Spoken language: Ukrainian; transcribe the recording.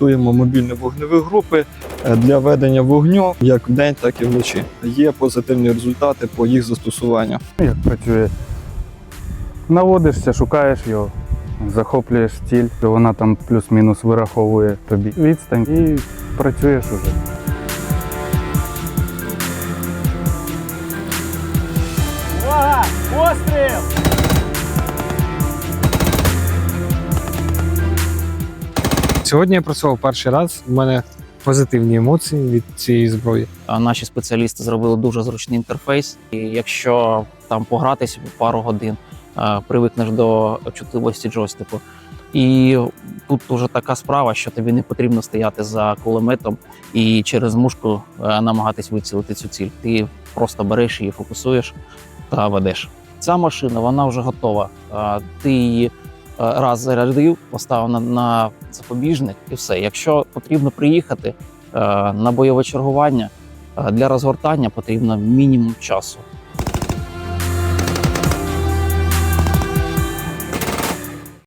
Готуємо мобільні вогневі групи е, для ведення вогню як вдень, так і вночі. Є позитивні результати по їх застосуванню. Як працює? Наводишся, шукаєш його, захоплюєш ціль, вона там плюс-мінус вираховує тобі відстань і працюєш уже. Увага! Постріл! Сьогодні я працював перший раз. У мене позитивні емоції від цієї зброї. Наші спеціалісти зробили дуже зручний інтерфейс. І якщо там погратися пару годин, е, привикнеш до чутливості джойстику. І тут уже така справа, що тобі не потрібно стояти за кулеметом і через мушку е, намагатись вицілити цю ціль. Ти просто береш її, фокусуєш та ведеш. Ця машина вона вже готова. Ти її раз зарядив, поставив на, на запобіжник і все. Якщо потрібно приїхати е, на бойове чергування, е, для розгортання потрібно мінімум часу.